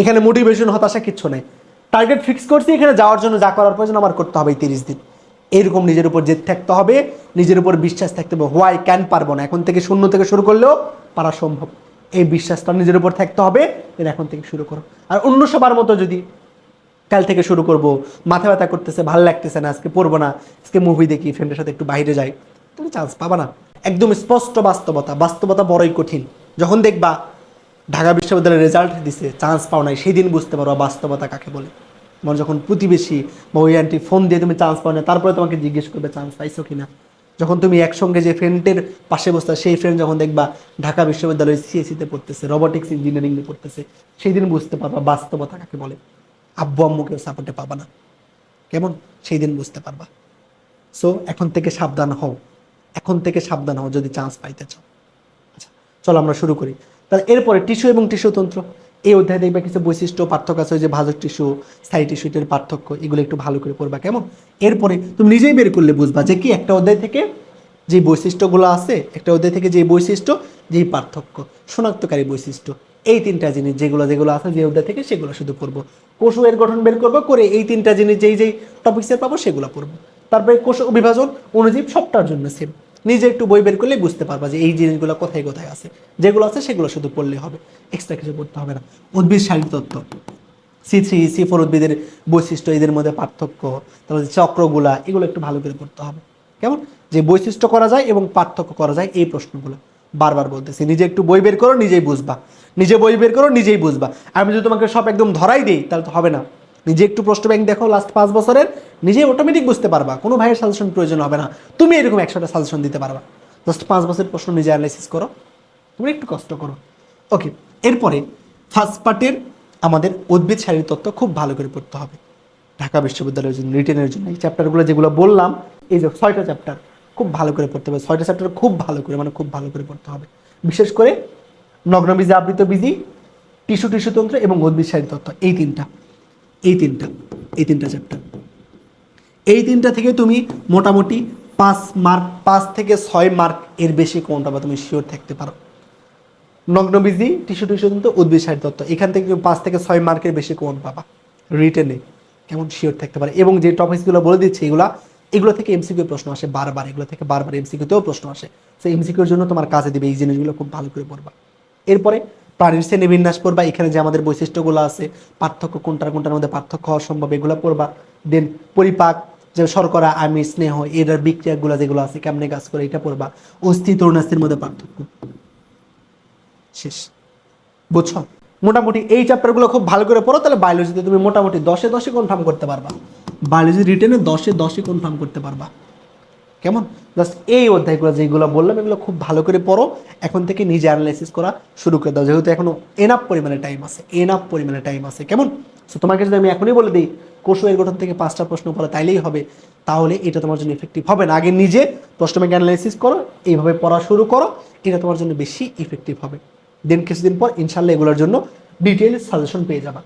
এখানে মোটিভেশন হতাশা কিচ্ছু নেই। টার্গেট ফিক্স করছি, এখানে যাওয়ার জন্য যা করার প্রয়োজন আমার করতে হবে এই তিরিশ দিন। এরকম নিজের উপর জেদ থাকতে হবে, নিজের উপর বিশ্বাস থাকতে হবে হোয়াই ক্যান পারব না। এখন থেকে শূন্য থেকে শুরু করলেও পারা সম্ভব। এই বিশ্বাসটা নিজের উপর থাকতে হবে এখন থেকে শুরু করো। আর অন্য সবার মতো যদি কাল থেকে শুরু করব, মাথা ব্যথা করতেছে, ভালো লাগতেছে না, আজকে পড়ব না, আজকে মুভি দেখি ফ্রেন্ডের সাথে একটু বাইরে যাই, তুমি চান্স পাবা না। একদম স্পষ্ট বাস্তবতা বাস্তবতা বড়ই কঠিন। যখন দেখবা ঢাকা বিশ্ববিদ্যালয়ের রেজাল্ট দিছে চান্স পাও নাই সেই দিন বুঝতে পারো বাস্তবতা কাকে বলে। তোমার যখন প্রতিবেশী বা ওই আন্টি ফোন দিয়ে তুমি চান্স পাও না তারপরে তোমাকে জিজ্ঞেস করবে চান্স পাইছো কিনা। যখন তুমি একসঙ্গে যে ফ্রেন্ডের পাশে বসতে, সেই ফ্রেন্ড যখন দেখবা ঢাকা বিশ্ববিদ্যালয়ে সিএসিতে পড়তেছে রোবোটিক্স ইঞ্জিনিয়ারিং নিয়ে পড়তেছে সেই দিন বুঝতে পারবা বাস্তবতা কাকে বলে। আব্বু আম্মুকেও সাপোর্টে পাবা না। কেমন? সেই দিন বুঝতে পারবা। সো এখন থেকে সাবধান হও। এখন থেকে সাবধান হও যদি চান্স পাইতে চাও। আচ্ছা চলো আমরা শুরু করি। তাহলে এরপরে টিস্যু এবং টিস্যু তন্ত্র। এই অধ্যায়ে দেখবে কিছু বৈশিষ্ট্য, পার্থক্য আছে যে ভাজক টিস্যু সাই টিস্যুটের পার্থক্য, এগুলো একটু ভালো করে পড়বা, কেমন? এরপরে তুমি নিজেই বের করলে বুঝবা যে কি একটা অধ্যায় থেকে যে বৈশিষ্ট্যগুলো আছে, একটা অধ্যায় থেকে যে বৈশিষ্ট্য যেই পার্থক্য, শনাক্তকারী বৈশিষ্ট্য। এই তিনটা জিনিস যেগুলো যেগুলো আছে যে অধ্যায় থেকে সেগুলো শুধু পড়ব। কোষ এর গঠন বের করব করে এই তিনটা জিনিস যেই যেই টপিক্সের পাবো সেগুলো পড়ব। তারপরে কোষ বিভাজন অনুজীব সবটার জন্য সেম নিজে একটু বই বের করলে বুঝতে পারবা যে এই জিনিসগুলো কোথায় কোথায় আছে। যেগুলো আছে সেগুলো শুধু পড়লে হবে এক্সট্রা কিছু পড়তে হবে না। উদ্ভিদ শারীর তত্ত্ব, সি থ্রি, সি ফোর উদ্ভিদের বৈশিষ্ট্য, এদের মধ্যে পার্থক্য, তারপরে চক্রগুলা, এগুলো একটু ভালো করে পড়তে হবে। কেমন? যে বৈশিষ্ট্য করা যায় এবং পার্থক্য করা যায় এই প্রশ্নগুলো। বারবার বলতেছি, নিজে একটু বই বের করো, নিজেই বুঝবা। নিজে বই বের করো, নিজেই বুঝবা। আমি যদি তোমাকে সব একদম ধরাই দিই, তাহলে তো হবে না। নিজে একটু প্রশ্ন ব্যাংক দেখো লাস্ট পাঁচ বছরের, নিজে অটোমেটিক বুঝতে পারবা, কোনো ভাইয়ের সাজেশন প্রয়োজন হবে না। তুমি এরকম একশোটা সাজেশন দিতে পারবা। জাস্ট পাঁচ বছরের প্রশ্ন নিজে অ্যানালাইসিস করো। তুমি একটু কষ্ট করো। ওকে এরপরে ফার্স্ট পার্টের আমাদের উদ্ভিদ শারীর তত্ত্ব খুব ভালো করে পড়তে হবে। ঢাকা বিশ্ববিদ্যালয়ের জন্য, রিটেনের জন্য, এই চ্যাপ্টারগুলো যেগুলো বললাম, এই যে ছয়টা চ্যাপ্টার খুব ভালো করে পড়তে হবে। ছয়টা চ্যাপ্টার খুব ভালো করে মানে খুব ভালো করে পড়তে হবে। বিশেষ করে নগ্নবীজি আবৃত বীজি টিস্যু টিস্যু তন্ত্র এবং উদ্ভিদ শারীর তত্ত্ব, এই তিনটা। এই তিনটা এই তিনটা চ্যাপ্টার এই তিনটা থেকে তুমি মোটামুটি পাঁচ মার্ক পাঁচ থেকে ছয় মার্ক এর বেশি কোনটা বা তুমি শিওর থাকতে পারো। নগ্নবীজি টিস্যু টিস্যু কিন্তু উদ্ভিদ শারীর তত্ত্ব, এখান থেকে তুমি পাঁচ থেকে ছয় মার্কের বেশি কোন পাবা। রিটেনে কেমন শিওর থাকতে পারে। এবং যে টপিকসগুলো বলে দিচ্ছে, এগুলা, এগুলো থেকে এমসিকিউ প্রশ্ন আসে বারবার, এগুলো থেকে বারবার এমসিকিউতেও প্রশ্ন আসে। সেই এমসিকিউর জন্য তোমার কাজে দিবে, এই জিনিসগুলো খুব ভালো করে পড়বা। এরপরে প্রাণীর শ্রেণি বিন্যাস পড়বা, এখানে যে আমাদের বৈশিষ্ট্যগুলো আছে, পার্থক্য কোনটার কোনটার মধ্যে পার্থক্য হওয়া সম্ভব, এগুলো পড়বা। দেন পরিপাক, যে শর্করা, আমিষ, স্নেহ এটার বিক্রিয়াগুলো যেগুলো আছে, কেমনে কাজ করে, এটা পড়বা। অস্থি তরুণাস্থির মধ্যে পার্থক্য। শেষ। বুঝছ? মোটামুটি এই চ্যাপ্টারগুলো খুব ভালো করে পড়ো, তাহলে বায়োলজিতে তুমি মোটামুটি দশে দশে কনফার্ম করতে পারবা। বায়োলজি রিটেনে দশে দশে কনফার্ম করতে পারবা। কেমন? জাস্ট এই অধ্যায়গুলো যেগুলো বললাম, এগুলো খুব ভালো করে পড়ো। এখন থেকে নিজে অ্যানালাইসিস করা শুরু করে দাও। যেহেতু এখনও এনাফ পরিমাণে টাইম আছে এনাফ পরিমাণে টাইম আছে, কেমন? সো তোমাকে যদি আমি এখনই বলে দিই, কোষ এর গঠন থেকে পাঁচটা প্রশ্ন পড়া তাইলেই হবে, তাহলে এটা তোমার জন্য ইফেক্টিভ হবে না। আগে নিজে প্রশ্ন ব্যাংক অ্যানালাইসিস করো, এইভাবে পড়া শুরু করো, এটা তোমার জন্য বেশি ইফেক্টিভ হবে। দেন কিছুদিন পর ইনশাল্লাহ এগুলোর জন্য ডিটেলস সাজেশন পেয়ে যাবা।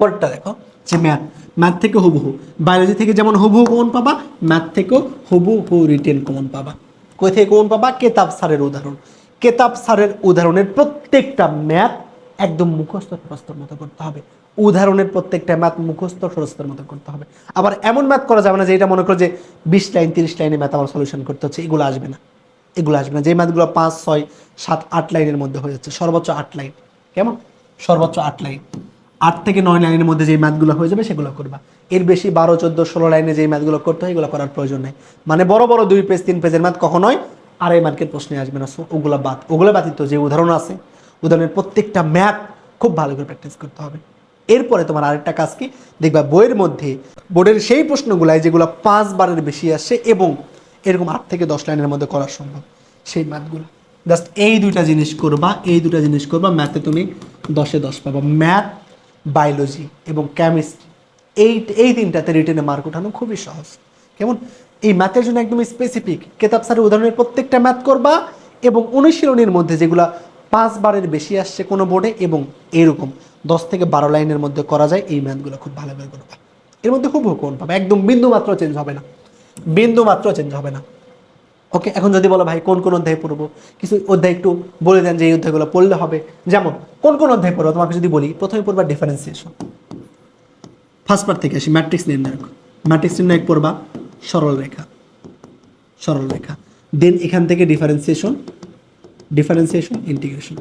পরেরটা দেখো। যে ম্যাথ ম্যাথ থেকে হুবহু। বায়োলজি থেকে যেমন হুবহু কমন পাবা, ম্যাথ থেকেও হুবহু রিটেন কমন পাবা। কই থেকে কমন পাবা? কেতাব স্যারের উদাহরণ। কেতাব স্যারের উদাহরণের প্রত্যেকটা ম্যাথ একদম মুখস্থ প্রস্তর মতো করতে হবে। উদাহরণের প্রত্যেকটা ম্যাথ মুখস্থ প্রস্তর মতো করতে হবে। আবার এমন ম্যাথ করা যাবে না যে এটা মনে করো যে বিশ লাইন, তিরিশ লাইনে ম্যাথ আমার সলিউশন করতে হচ্ছে, এগুলো আসবে না। এগুলো আসবে না। যে ম্যাথগুলো পাঁচ, ছয়, সাত, আট লাইনের মধ্যে হয়ে যাচ্ছে, সর্বোচ্চ আট লাইন। কেমন? সর্বোচ্চ আট লাইন। আট থেকে নয় লাইনের মধ্যে যে ম্যাথগুলো হয়ে যাবে সেগুলো করবা। এর বেশি বারো, চোদ্দ, ষোলো লাইনে যে ম্যাথগুলো করতে হয়, এগুলো করার প্রয়োজন নেই। মানে বড় বড় দুই পেজ, তিন পেজের ম্যাথ কখনোই আড়াই মার্কের প্রশ্নে আসবে না। ওগুলো বাদ, ওগুলো ব্যতীত যে উদাহরণ আছে, উদাহরণের প্রত্যেকটা ম্যাথ খুব ভালো করে প্র্যাকটিস করতে হবে। এরপরে তোমার আরেকটা কাজ কি? দেখবা বইয়ের মধ্যে, বোর্ডের সেই প্রশ্নগুলাই যেগুলো পাঁচবারের বেশি আসে এবং এরকম আট থেকে দশ লাইনের মধ্যে করা সম্ভব, সেই ম্যাথগুলো। জাস্ট এই দুইটা জিনিস করবা, এই দুইটা জিনিস করবা, ম্যাথে তুমি দশে দশ পাবা। ম্যাথ বায়োলজি এবং কেমিস্ট্রি এই এই তিনটাতে রিটেনে মার্ক ওঠানো খুবই সহজ। কেমন? এই ম্যাথের জন্য একদম স্পেসিফিক কেতাব স্যারের উদাহরণের প্রত্যেকটা ম্যাথ করবা এবং অনুশীলনীর মধ্যে যেগুলা পাঁচবারের বেশি আসছে কোনো বোর্ডে এবং এরকম দশ থেকে বারো লাইনের মধ্যে করা যায়, এই ম্যাথগুলো খুব ভালোভাবে করে করবা। এর মধ্যে খুব কোন পাবে? একদম বিন্দু মাত্র চেঞ্জ হবে না। বিন্দু মাত্র চেঞ্জ হবে না। ওকে, এখন যদি বলো ভাই, কোন কোন অধ্যায় পড়ব? কিছু অধ্যায় একটু বলে দেন যে এই অধ্যায়গুলো পড়লে হবে। যেমন, কোন কোন অধ্যায় পড়ব তোমাকে যদি বলি, প্রথমে পড়বা ডিফারেন্সিয়েশন ফার্স্ট পার্ট থেকে আসি ম্যাট্রিক্স নির্ণায়ক ম্যাট্রিক্স নির্ণায়ক পড়বা, সরল রেখা। সরল রেখা। দেন এখান থেকে ডিফারেন্সিয়েশন ডিফারেন্সিয়েশন ইন্টিগ্রেশন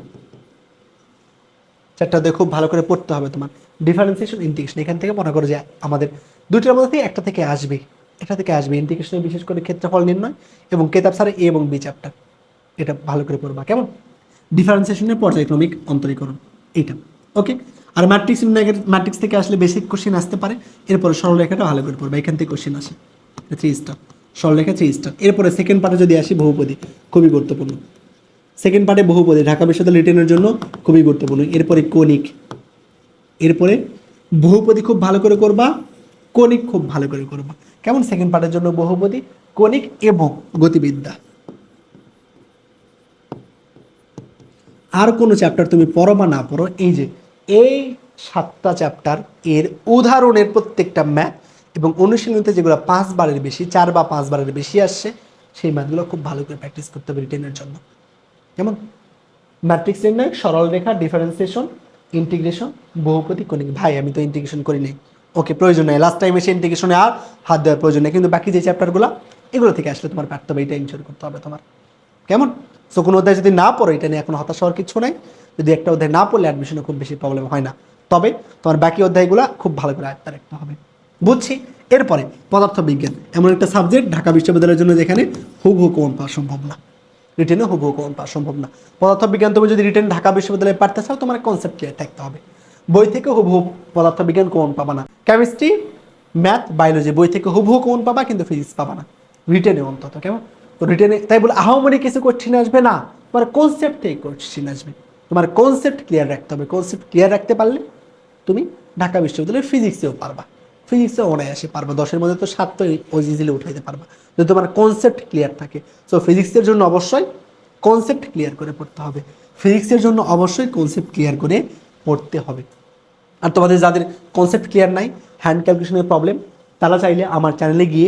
চারটা খুব ভালো করে পড়তে হবে তোমার। ডিফারেন্সিয়েশন ইন্টিগ্রেশন এখান থেকে মনে করো যে আমাদের দুইটার মধ্যে একটা থেকে আসবে। এটা থেকে আসবে ইন্টিগ্রেশনে বিশেষ করে ক্ষেত্রফল নির্ণয় এবং কেতাব সারে এ এবং বি চ্যাপ্টার এটা ভালো করে পড়বা, কেমন? ডিফারেন্সিয়েশনের পর্যায়ক্রমিক অন্তরীকরণ, এইটা। ওকে আর ম্যাট্রিক্স ম্যাট্রিক্স থেকে আসলে বেসিক কোশ্চেন আসতে পারে, এরপরে সরলরেখাটা ভালো করে পড়বা, এখান থেকে কোশ্চেন আসে। থ্রি স্টার সরলরেখা থ্রি স্টার এরপরে সেকেন্ড পার্টে যদি আসি, বহুপদী, খুবই গুরুত্বপূর্ণ। সেকেন্ড পার্টে বহুপদী, ঢাকা বিশ্ববিদ্যালয় রিটেনের জন্য খুবই গুরুত্বপূর্ণ। এরপরে কনিক এরপরে বহুপদী খুব ভালো করে করবা কনিক খুব ভালো করে করবা। কেমন সেকেন্ড পার্টের জন্য বহুপদী? কনিক এবং গতিবিদ্যা। আর কোনো চ্যাপ্টার তুমি পড়ো বা না পড়ো, এই যে এই সাতটা চ্যাপ্টার এর উদাহরণের প্রত্যেকটা ম্যাথ এবং অনুশীলনীতে যেগুলো পাঁচ বারের বেশি, চার বা পাঁচ বারের বেশি আসছে, সেই ম্যাথগুলো খুব ভালো করে প্র্যাকটিস করতে হবে রিটেনের জন্য। কেমন ম্যাট্রিক্স নির্ণয় সরল রেখা ডিফারেন্সিয়েশন ইন্টিগ্রেশন বহুপতি কণিক। ভাই, আমি তো ইন্টিগ্রেশন করি নাই। ওকে, প্রয়োজন নেই। লাস্ট টাইম এসে ইন্টিগ্রেশনে আর হাত দেওয়ার প্রয়োজন নেই। কিন্তু বাকি যে চ্যাপ্টারগুলো এগুলো থেকে আসলে তোমার পারতে হবে এটা ইনশোর করতে হবে তোমার। কেমন? সো কোনো অধ্যায় যদি না পড়ো, এটা নিয়ে এখন হতাশ হওয়ার কিছু নাই। যদি একটা অধ্যায় না পড়লে অ্যাডমিশনে খুব বেশি প্রবলেম হয় না। তবে তোমার বাকি অধ্যায়গুলো খুব ভালো করে আয়ত্তা রাখতে হবে। বুঝছি? এরপরে পদার্থবিজ্ঞান। এমন একটা সাবজেক্ট ঢাকা বিশ্ববিদ্যালয়ের জন্য যেখানে হুবহু কমন পাওয়া সম্ভব না। রিটেনে হুবহু কমন পাওয়া সম্ভব না। পদার্থবিজ্ঞান তুমি যদি রিটেন ঢাকা বিশ্ববিদ্যালয়ে পারতে চাও, তোমার কনসেপ্ট ক্লিয়ার থাকতে হবে। বই থেকে হুবহু পদার্থবিজ্ঞান কোন পাবা না। কেমিস্ট্রি ম্যাথ বায়োলজি বই থেকে হুবহু কোন পাবা, কিন্তু ফিজিক্স পাবা না। রিটেনে অন্তত, কেমন? তো রিটেনে তাই বলে আহামরি কিছু কঠিন আসবে না, তোমার কনসেপ্ট থেকে কঠিন আসবে। তোমার কনসেপ্ট ক্লিয়ার রাখতে হবে। কনসেপ্ট ক্লিয়ার রাখতে পারলে তুমি ঢাকা বিশ্ববিদ্যালয়ে ফিজিক্সেও পারবা। ফিজিক্সে অনায়াসে পারবা। দশের মধ্যে তো সাত তো ইজিলি উঠাইতে পারবা। যদি তোমার কনসেপ্ট ক্লিয়ার থাকে সো ফিজিক্সের জন্য অবশ্যই কনসেপ্ট ক্লিয়ার করে পড়তে হবে। ফিজিক্সের জন্য অবশ্যই কনসেপ্ট ক্লিয়ার করে পড়তে হবে। আর তোমাদের যাদের কনসেপ্ট ক্লিয়ার নাই হ্যান্ড ক্যালকুলেশনের প্রবলেম তারা চাইলে আমার চ্যানেলে গিয়ে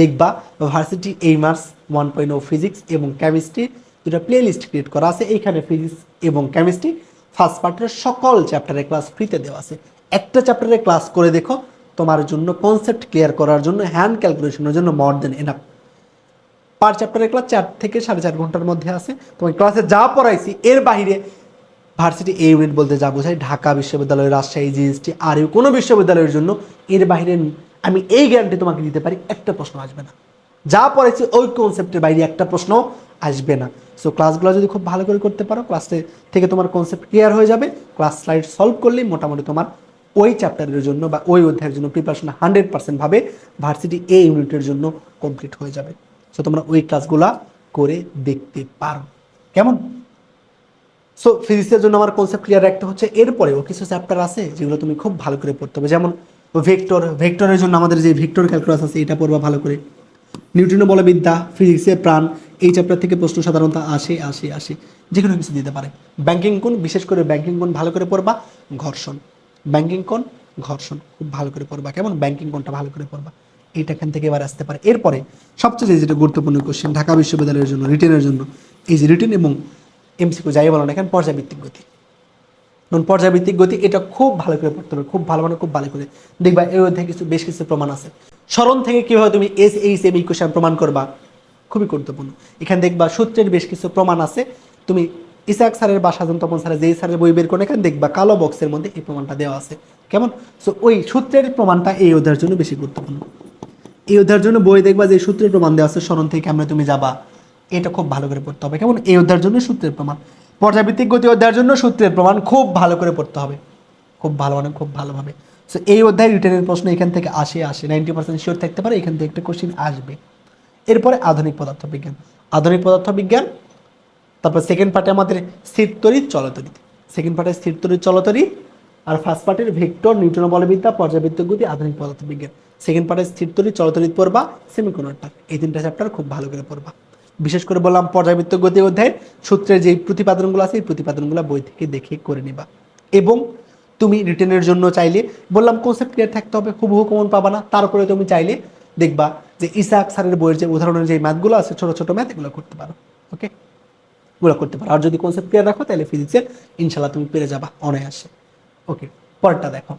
দেখবা varsity aimers one point O physics এবং কেমিস্ট্রি দুটা প্লে লিস্ট ক্রিয়েট করা আছে। এইখানে ফিজিক্স এবং কেমিস্ট্রি ফার্স্ট পার্টের সকল চ্যাপ্টারের ক্লাস ফ্রিতে দেওয়া আছে। একটা চ্যাপ্টারে ক্লাস করে দেখো, তোমার জন্য কনসেপ্ট ক্লিয়ার করার জন্য হ্যান্ড ক্যালকুলেশনের জন্য মর দেন এনাফ পার চ্যাপ্টারের ক্লাস চার থেকে সাড়ে চার ঘণ্টার মধ্যে আছে। তোমার ক্লাসে যা পড়াইছি, এর বাইরে ভার্সিটি এ ইউনিট বলতে যা বোঝায়, ঢাকা বিশ্ববিদ্যালয় রাজশাহী, জিএসটি আর ইউ কোনো বিশ্ববিদ্যালয়ের জন্য এর বাইরে আমি এই গ্যারান্টি তোমাকে দিতে পারি, একটা প্রশ্ন আসবে না। যা পড়াইছি ওই কনসেপ্টের বাইরে একটা প্রশ্ন আসবে না। সো ক্লাসগুলো যদি খুব ভালো করে করতে পারো ক্লাসে থেকে তোমার কনসেপ্ট ক্লিয়ার হয়ে যাবে। ক্লাস স্লাইড সলভ করলেই মোটামুটি তোমার ওই চ্যাপ্টারের জন্য বা ওই অধ্যায়ের জন্য প্রিপারেশন হান্ড্রেড পার্সেন্ট ভাবে ভার্সিটি এ ইউনিটের জন্য কমপ্লিট হয়ে যাবে। সো তোমরা ওই ক্লাসগুলা করে দেখতে পারো। কেমন? সো ফিজিক্সের জন্য আমার কনসেপ্ট ক্লিয়ার রাখতে হচ্ছে। এরপরেও কিছু চ্যাপ্টার আছে যেগুলো তুমি খুব ভালো করে পড়তে হবে। যেমন ভেক্টর ভেক্টরের জন্য আমাদের যে ভেক্টর ক্যালকুলাস আছে, এটা পড়বা ভালো করে। নিউট্রিনো বলবিদ্যা ফিজিক্সের প্রাণ, এই চ্যাপ্টার থেকে প্রশ্ন সাধারণত আসে আসে আসে। যে কোনো কিছু দিতে পারে। ব্যাংকিং কোন বিশেষ করে ব্যাংকিং কোন ভালো করে পড়বা। ঘর্ষণ। ব্যাংকিং কোন ঘর্ষণ, খুব ভালো করে পড়বা। কেমন? ব্যাংকিং কোনটা ভালো করে পড়বা। এইটা এখান থেকে এবার আসতে পারে। এরপরে সবচেয়ে যেটা গুরুত্বপূর্ণ কোশ্চেন ঢাকা বিশ্ববিদ্যালয়ের জন্য রিটেনের জন্য। এই যে রিটেন এবং এমসিকিউ যাই বলো না এখানে পর্যাবৃত্তিক গতি। কারণ পর্যাবৃত্তিক গতি, এটা খুব ভালো করে পড়তে হবে, খুব ভালো মানে খুব ভালো করে। দেখবা, এর মধ্যে কিছু, বেশ কিছু প্রমাণ আছে। স্মরণ থেকে কীভাবে তুমি এস এইচ এম ইকুয়েশন প্রমাণ করবা, খুবই গুরুত্বপূর্ণ। এখানে দেখবা সূত্রের বেশ কিছু প্রমাণ আছে। তুমি ইসাক স্যারের বা সাজন তপন স্যারের যেই স্যারের বই বের করে এখানে দেখবা কালো বক্সের মধ্যে এই প্রমাণটা দেওয়া আছে। কেমন? সো ওই সূত্রের প্রমাণটা এই অধ্যায়ের জন্য বেশি গুরুত্বপূর্ণ। এই অধ্যায়ের জন্য বই দেখবা যে সূত্রের প্রমাণ দেওয়া আছে, স্মরণ থেকে আমরা তুমি যাবা। এটা খুব ভালো করে পড়তে হবে। কেমন? এই অধ্যায়ের জন্য সূত্রের প্রমাণ। পর্যাবৃত্তিক গতি অধ্যায়ের জন্য সূত্রের প্রমাণ খুব ভালো করে পড়তে হবে। খুব ভালো মানে খুব ভালোভাবে। সো এই অধ্যায় রিটেনের প্রশ্ন এখান থেকে আসে আসে। নাইনটি পার্সেন্ট শিওর থাকতে পারে, এখান থেকে একটা কোশ্চিন আসবে। এরপরে আধুনিক পদার্থবিজ্ঞান। আধুনিক পদার্থবিজ্ঞান, তারপর সেকেন্ড পার্টে আমাদের স্থির তড়িৎ চলতরিৎ সেকেন্ড পার্টে স্থির তড়িৎ চলতরিৎ আর ফার্স্ট পার্টের ভেক্টর নিউটন বলবিদ্যা পর্যাবৃত্ত গতি, আধুনিক পদার্থবিজ্ঞান। সেকেন্ড পার্টে স্থির তড়িৎ চলতরিৎ পড়বা সেমিকন্ডাক্টর এই তিনটা চ্যাপ্টার খুব ভালো করে পড়বা। বিশেষ করে বললাম পর্যাবৃত্ত গতি অধ্যায়ের সূত্রের যে প্রতিপাদনগুলো আছে, এই প্রতিপাদনগুলো বই থেকে দেখে করে নিবা। এবং তুমি রিটেনের জন্য চাইলে, বললাম কনসেপ্ট ক্লিয়ার থাকতে হবে, হুবহু কমন পাবা না তারপরে তুমি চাইলে দেখবা যে ইসাক স্যারের বইয়ের যে উদাহরণের যে ম্যাথগুলো আছে, ছোট ছোট ম্যাথ এগুলো করতে পারো ওকে এগুলো করতে পারো। আর যদি কনসেপ্ট ক্লিয়ার রাখো, তাহলে ফিজিক্সের ইনশাল্লাহ তুমি পেরে যাবা অনায়াসে ওকে পরেরটা দেখো।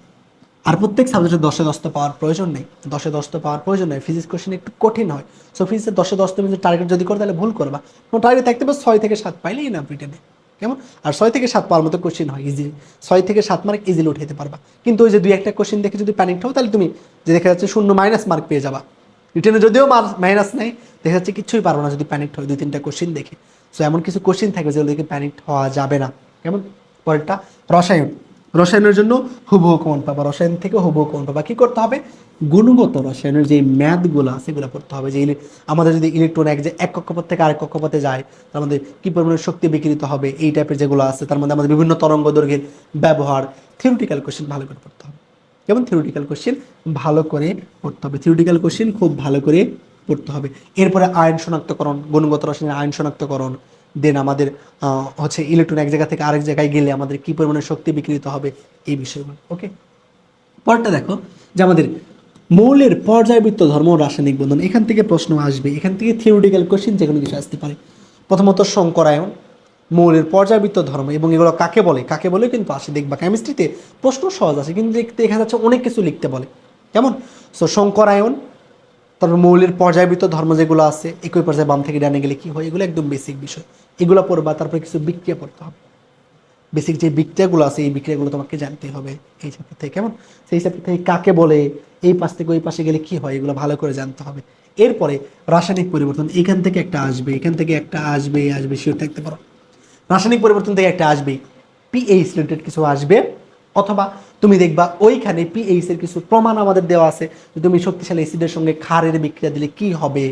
আর প্রত্যেক সাবজেক্টে দশে দশ পাওয়ার প্রয়োজন নেই। দশে দশ পাওয়ার প্রয়োজন নেই। ফিজিক্স কোশ্চেন একটু কঠিন হয়। সো ফিজিক্সের দশে দশ তুমি টার্গেট যদি করো, তাহলে ভুল করবা। তোমার টার্গেট থাকতে পারে ছয় থেকে সাত, পাইলেই না ব্রিটেনে। কেমন? আর ছয় থেকে সাত পাওয়ার মতো কোশ্চেন হয় ইজি ছয় থেকে সাত মার্ক ইজিলি উঠাইতে পারবা। কিন্তু ওই যে দুই একটা কোশ্চেন দেখে যদি প্যানিক হও, তাহলে তুমি যে দেখা যাচ্ছে শূন্য মাইনাস মার্ক পেয়ে যাবা। রিটেনে যদিও মাইনাস নেই, দেখা যাচ্ছে কিছুই পারব না যদি প্যানিক হয়, দুই তিনটা কোশ্চেন দেখে। সো এমন কিছু কোশ্চেন থাকবে যেগুলো দেখে প্যানিক হওয়া যাবে না। কেমন? পরেরটা, রসায়ন। রসায়নের জন্য হুবহু কমন পাবা? রসায়ন থেকে হুবহু কমন পাবা? কি করতে হবে? গুণগত রসায়নের যে ম্যাথগুলো আছে সেগুলো পড়তে হবে। যে আমাদের যদি ইলেকট্রন এক যে এক কক্ষপথ থেকে আরেক কক্ষপথে যায়, তার মধ্যে কী পরিমাণে শক্তি বিকৃত হবে? এই টাইপের যেগুলো আছে, তার মধ্যে আমাদের বিভিন্ন তরঙ্গ দৈর্ঘ্যের ব্যবহার থিওরিটিক্যাল কোশ্চেন ভালো করে পড়তে হবে। যেমন থিওরিটিক্যাল কোশ্চেন ভালো করে পড়তে হবে। থিওরিটিক্যাল কোশ্চেন খুব ভালো করে পড়তে হবে। এরপরে আয়ন শনাক্তকরণ, গুণগত রসায়নের আয়ন শনাক্তকরণ দেন আমাদের হচ্ছে ইলেকট্রন এক জায়গা থেকে আরেক জায়গায় গেলে আমাদের কী পরিমাণে শক্তি বিকৃত হবে এই বিষয়গুলো ওকে পরটা দেখো, যে আমাদের মৌলের পর্যায়বৃত্ত ধর্ম রাসায়নিক বন্ধন, এখান থেকে প্রশ্ন আসবে। এখান থেকে থিওরিটিক্যাল কোশ্চেন যে কোনো কিছু আসতে পারে। প্রথমত শঙ্করায়ন, মৌলের পর্যায়বৃত্ত ধর্ম, এবং এগুলো কাকে বলে? কাকে বলে কিন্তু আসে, দেখবা কেমিস্ট্রিতে প্রশ্ন সহজ আছে কিন্তু দেখতে দেখা যাচ্ছে অনেক কিছু লিখতে বলে। কেমন? সো শঙ্করায়ন, তারপর মৌলের পর্যায়বৃত্ত ধর্ম যেগুলো আছে, একই পর্যায়ে বাম থেকে ডানে গেলে কি হয়? এগুলো একদম বেসিক বিষয়। এগুলো পড়বা তারপরে কিছু বিক্রিয়া পড়তে হবে। বেসিক যে বিক্রিয়াগুলো আছে, এই বিক্রিয়াগুলো তোমাকে জানতে হবে এই চ্যাপ্টার থেকে। কেমন? সেই চ্যাপ্টার থেকে কাকে বলে, এই পাশ থেকে ওই পাশে গেলে কি হয়, এগুলো ভালো করে জানতে হবে। এরপরে রাসায়নিক পরিবর্তন এখান থেকে একটা আসবে, এখান থেকে একটা আসবে আসবে শিওর থাকতে পারো। রাসায়নিক পরিবর্তন থেকে একটা আসবে পিএইচ রিলেটেড কিছু আসবে, অথবা তুমি দেখবা ওইখানে পিএইচ এর কিছু প্রমাণ আমাদের দেওয়া আছে তুমি শক্তিশালী অ্যাসিডের সঙ্গে ক্ষারের বিক্রিয়া দিলে কি হবে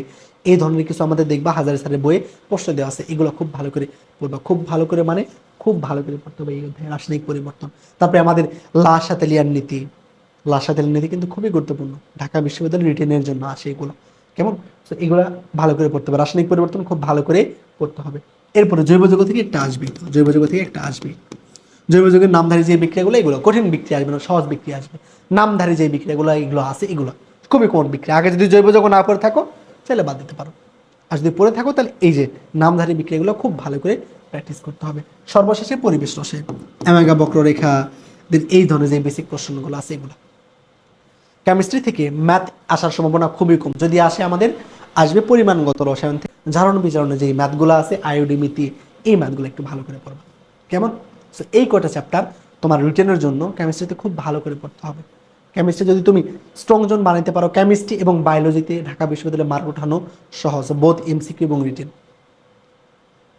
এই ধরনের কিছু আমাদের দেখবা, হাজার হাজারের বইয়ে প্রশ্ন দেওয়া আছে। এগুলো খুব ভালো করে পড়বা। খুব ভালো করে মানে খুব ভালো করে পড়তে হবে এই রাসায়নিক পরিবর্তন। তারপরে আমাদের লাশাতেলিয়ার নীতি। লাশাতেলিয়ার নীতি কিন্তু খুবই গুরুত্বপূর্ণ। ঢাকা বিশ্ববিদ্যালয় রিটেনের জন্য আসে এগুলো। কেমন? তো এগুলো ভালো করে পড়তে হবে। রাসায়নিক পরিবর্তন খুব ভালো করে পড়তে হবে। এরপরে জৈব যৌগ থেকে একটা আসবে। জৈব যৌগ থেকে একটা আসবে। জৈব যৌগের নামধারী যে বিক্রিয়াগুলো, এগুলো কঠিন বিক্রিয়া আসবে না, সহজ বিক্রিয়া আসবে। নামধারী যে বিক্রিয়াগুলো, এগুলো আছে, এগুলো খুবই কোন বিক্রিয়া। আগে যদি জৈব যৌগ না পড়ে থাকো তাহলে বাদ দিতে পারো। আর যদি পড়ে থাকো, তাহলে এই যে নামধারী বিক্রিয়াগুলো খুব ভালো করে প্র্যাকটিস করতে হবে। সর্বশেষে পরিবেশ রসে। অ্যামেগা, বক্ররেখা, then এই ধরনের যে বেসিক প্রশ্নগুলো আছে এগুলো। কেমিস্ট্রি থেকে ম্যাথ আসার সম্ভাবনা খুবই কম। যদি আসে আমাদের, আসবে পরিমাণগত রসায়ন থেকে। ঝারণ বিচারণে যে ম্যাথগুলো আছে আয়োডি মিতি এই ম্যাথগুলো একটু ভালো করে পড়বা। কেমন? সো এই কটা চ্যাপ্টার তোমার রিটেনের জন্য কেমিস্ট্রিতে খুব ভালো করে পড়তে হবে। কেমিস্ট্রি যদি তুমি স্ট্রং জোন বানাইতে পারো কেমিস্ট্রি এবং বায়োলজিতে ঢাকা বিশ্ববিদ্যালয়ে মার্ক উঠানো সহজ বোধ এমসিকিউ এবং রিটেন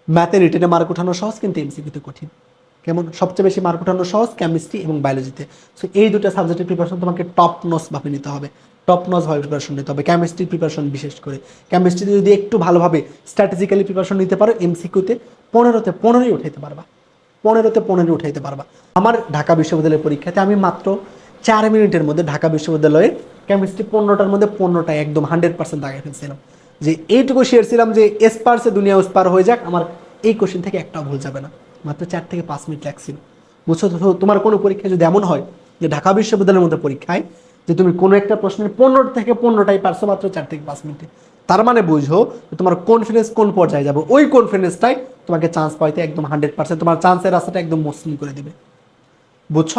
ম্যাথে রিটেনে মার্ক উঠানো সহজ, কিন্তু এমসিকিউতে কঠিন। কেমন? সবচেয়ে বেশি মার্ক উঠানো সহজ কেমিস্ট্রি এবং বায়োলজিতে সো এই দুটো সাবজেক্টের প্রিপারেশন তোমাকে টপ নস ভাবে নিতে হবে। টপ নস ভাবে প্রিপারেশন নিতে হবে কেমিস্ট্রি প্রিপারেশন বিশেষ করে। কেমিস্ট্রিতে যদি একটু ভালোভাবে স্ট্র্যাটেজিক্যালি প্রিপারেশন নিতে পারো এমসিকিউতে পনেরোতে পনেরোই উঠাইতে পারবা। পনেরোতে পনেরো উঠাইতে পারবা। আমার ঢাকা বিশ্ববিদ্যালয়ের পরীক্ষাতে আমি মাত্র চার মিনিটের মধ্যে ঢাকা বিশ্ববিদ্যালয়ের কেমিস্ট্রি পনেরোটার মধ্যে পনেরোটা একদম হান্ড্রেড পার্সেন্ট আগে ফেলছিলাম যে এইটুকু শেয়ার ছিলাম যে এসপার্সে দুনিয়া উসপার হয়ে যাক, আমার এই কোশ্চেন থেকে একটাও ভুল যাবে না। মাত্র চার থেকে পাঁচ মিনিট লাগছিল। বুঝছ তো, তোমার কোনো পরীক্ষা যদি এমন হয় যে ঢাকা বিশ্ববিদ্যালয়ের মধ্যে পরীক্ষায় যে তুমি কোনো একটা প্রশ্নের পনেরো থেকে পনেরোটাই পারছ মাত্র চার থেকে পাঁচ মিনিটে, তার মানে বুঝো তোমার কনফিডেন্স কোন পর্যায়ে যাবে? ওই কনফিডেন্সটাই তোমাকে চান্স পাইতে একদম হান্ড্রেড পার্সেন্ট তোমার চান্সের রাস্তাটা একদম মসৃণ করে দিবে। বুঝছ?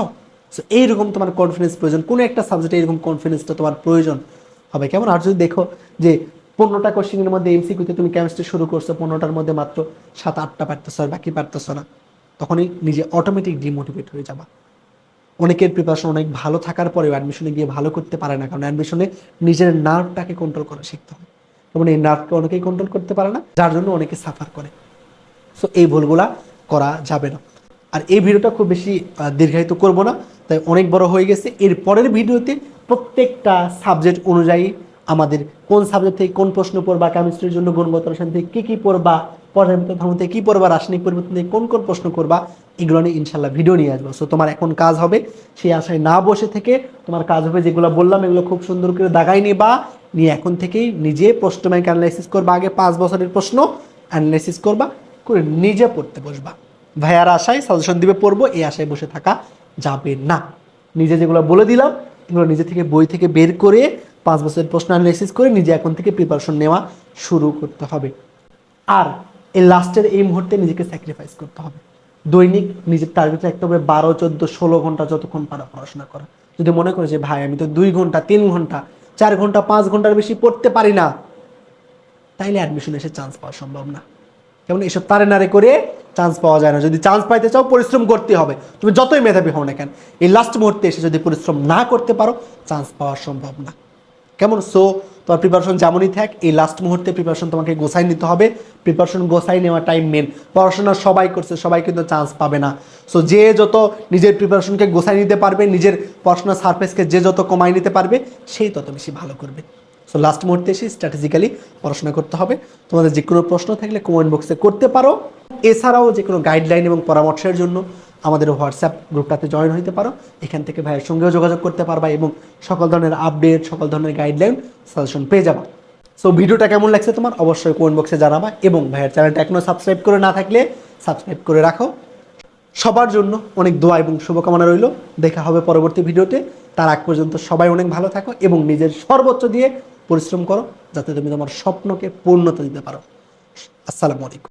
সো এইরকম তোমার কনফিডেন্স প্রয়োজন। কোনো একটা সাবজেক্টে এরকম কনফিডেন্সটা তোমার প্রয়োজন হবে। কেমন? আর যদি দেখো যে পনেরোটা কোশ্চেনের মধ্যে এমসিকিউতে তুমি কেমিস্ট্রি শুরু করছ, পনেরোটার মধ্যে মাত্র সাত, আটটা পারতেছো আর বাকি পারতেছো না, তখনই নিজে অটোমেটিক ডিমোটিভেট হয়ে যাবা। অনেকের প্রিপারেশন অনেক ভালো থাকার পরেও অ্যাডমিশনে গিয়ে ভালো করতে পারে না, কারণ অ্যাডমিশনে নিজের নার্ভটাকে কন্ট্রোল করা শিখতে হয় এবং এই নার্ভকে অনেকেই কন্ট্রোল করতে পারে না, যার জন্য অনেকে সাফার করে। সো এই ভুলগুলা করা যাবে না। আর এই ভিডিওটা খুব বেশি দীর্ঘায়িত করব না। তাই অনেক বড় হয়ে গেছে। এর পরের ভিডিওতে প্রত্যেকটা সাবজেক্ট অনুযায়ী আমাদের কোন সাবজেক্ট থেকে কোন প্রশ্ন পড়বা কেমিস্ট্রির জন্য গুণগত রসায়ন থেকে কী কী পড়বা পর্যায়বৃত্ত ধর্ম থেকে কী পড়বা, রাসায়নিক পরিবর্তন থেকে কোন কোন প্রশ্ন করবা, এগুলো নিয়ে ইনশাল্লাহ ভিডিও নিয়ে আসব। সো তোমার এখন কাজ হবে সেই আশায় না বসে থেকে তোমার কাজ হবে যেগুলো বললাম, এগুলো খুব সুন্দর করে দাগাই নিবা। নিয়ে এখন থেকেই নিজে প্রশ্ন ব্যাংক অ্যানালাইসিস করবা, আগে পাঁচ বছরের প্রশ্ন অ্যানালাইসিস করবা, করে নিজে পড়তে বসবা। ভাইয়ার আশায় সাজেশন দিবে পড়ব, এই আশায় বসে থাকা। যাবে না। নিজে যেগুলো বলে দিলাম, এগুলো নিজে থেকে বই থেকে বের করে পাঁচ বছরের প্রশ্ন অ্যানালাইসিস করে নিজে এখন থেকে প্রিপারেশন নেওয়া শুরু করতে হবে। আর এই লাস্টের এই মুহূর্তে নিজেকে স্যাক্রিফাইস করতে হবে। দৈনিক নিজের টার্গেট রাখতে হবে বারো, চোদ্দ, ষোলো ঘণ্টা যতক্ষণ পারা পড়াশোনা করা। যদি মনে করে যে, ভাই, আমি তো দুই ঘণ্টা, তিন ঘণ্টা, চার ঘণ্টা, পাঁচ ঘণ্টার বেশি পড়তে পারি না, তাইলে অ্যাডমিশন এসে চান্স পাওয়া সম্ভব না। যেমন এসব তারে নারে করে চান্স পাওয়া যায় না। যদি চান্স পাইতে চাও, পরিশ্রম করতে হবে। তুমি যতই মেধাবী হও না কেন, এই লাস্ট মুহূর্তে এসে যদি পরিশ্রম না করতে পারো চান্স পাওয়া সম্ভব না। কেমন? সো তোমার প্রিপারেশন যেমনই থাক, এই লাস্ট মুহূর্তে প্রিপারেশন তোমাকে গোসাই নিতে হবে। প্রিপারেশন গোসাই নেওয়া টাইম মেন পড়াশোনা সবাই করছে, সবাই কিন্তু চান্স পাবে না। সো যে যত নিজের প্রিপারেশনকে গোসাই নিতে পারবে, নিজের পড়াশোনার সারফেসকে যে যত কমাই নিতে পারবে, সেই তত বেশি ভালো করবে। সো লাস্ট মুহূর্তে এসে স্ট্র্যাটেজিক্যালি পড়াশোনা করতে হবে। তোমাদের যে কোনো প্রশ্ন থাকলে কমেন্ট বক্সে করতে পারো। এছাড়াও যে কোনো গাইডলাইন এবং পরামর্শের জন্য আমাদের হোয়াটসঅ্যাপ গ্রুপটাতে জয়েন হতে পারো। এখান থেকে ভাইয়ের সঙ্গেও যোগাযোগ করতে পারবা এবং সকল ধরনের আপডেট সকল ধরনের গাইডলাইন সাজেশন পেয়ে যাবা। সো ভিডিওটা কেমন লাগছে তোমার অবশ্যই কমেন্ট বক্সে জানাবা এবং ভাইয়ের চ্যানেলটা এখনও সাবস্ক্রাইব করে না থাকলে সাবস্ক্রাইব করে রাখো। সবার জন্য অনেক দোয়া এবং শুভকামনা রইল। দেখা হবে পরবর্তী ভিডিওতে। তার আগ পর্যন্ত সবাই অনেক ভালো থাকো এবং নিজের সর্বোচ্চ দিয়ে পরিশ্রম করো যাতে তুমি তোমার স্বপ্নকে পূর্ণতা দিতে পারো। আসসালামু আলাইকুম।